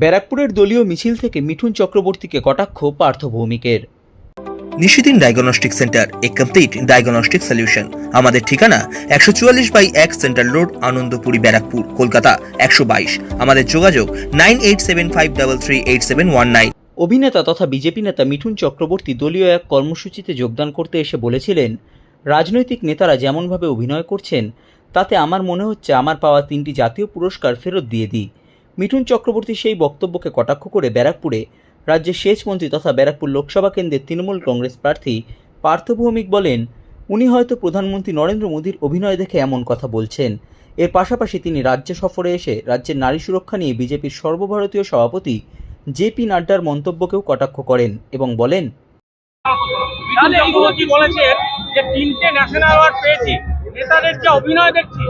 ব্যারাকপুরের দলীয় মিছিল থেকে মিঠুন চক্রবর্তীকে কটাক্ষ পার্থ ভৌমিকের নিশিদিন ডায়াগনস্টিক সেন্টার এ কমপ্লিট ডায়াগনস্টিক সলিউশন। আমাদের ঠিকানা একশো চুয়াল্লিশ বাই এক সেন্ট্রাল রোড আনন্দপুরি ব্যারাকপুর কলকাতা একশো বাইশ। আমাদের যোগাযোগ nine eight seven five double three eight seven one nine. অভিনেতা তথা বিজেপি নেতা মিঠুন চক্রবর্তী দলীয় এক কর্মসূচিতে যোগদান করতে এসে বলেছিলেন রাজনৈতিক নেতারা যেমনভাবে অভিনয় করছেন তাতে আমার মনে হচ্ছে আমার পাওয়া তিনটি জাতীয় পুরস্কার ফেরত দিয়ে দিই। মিঠুন চক্রবর্তী সেই বক্তব্যকে কটাক্ষ করে ব্যারাকপুরে রাজ্যের সেচ মন্ত্রী তথা ব্যারাকপুর লোকসভা কেন্দ্রের তৃণমূল কংগ্রেস প্রার্থী পার্থ ভৌমিক বলেন, উনি হয়তো প্রধানমন্ত্রী নরেন্দ্র মোদীর অভিনয় দেখে এমন কথা বলছেন। এর পাশাপাশি তিনি রাজ্য সফরে এসে রাজ্যের নারী সুরক্ষা নিয়ে বিজেপির সর্বভারতীয় সভাপতি জেপি নাড্ডার মন্তব্যকেও কটাক্ষ করেন এবং বলেন তিনটে ন্যাশনাল অ্যাওয়ার্ড পেয়েছি, নেতাদের যে অভিনয় দেখছি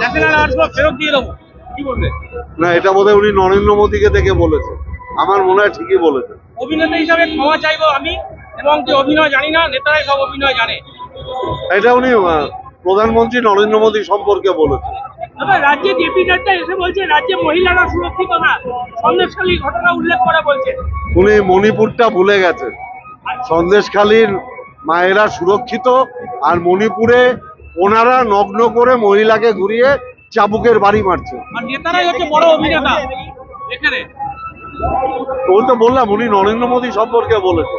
ন্যাশনাল অ্যাওয়ার্ডগুলো ফেরত দিয়ে দেবো। না এটা বোধহয় উনি নরেন্দ্র মোদীকে দেখে বলেছে। আমার মনে হয় ঠিকই বলেছে। অভিনেতা হিসাবে ক্ষমা চাইব আমি এবং যে অভিনয় জানি না নেতারাই সব অভিনয় জানে। এটা উনি প্রধানমন্ত্রী নরেন্দ্র মোদী সম্পর্কে বলেছে। রাজ্যে জেপি নাড্ডা এসে বলছে রাজ্যে মহিলারা সুরক্ষিত না। সন্দেশখালী ঘটনা উল্লেখ করে বলছে। উনি মণিপুরটা ভুলে গেছেন সন্দেশখালীর মায়েরা সুরক্ষিত আর মণিপুরে ওনারা নগ্ন করে মহিলাকে ঘুরিয়ে চাবুকের বাড়ি মারছে। ওই তো বললাম উনি নরেন্দ্র মোদী সম্পর্কে বলেছে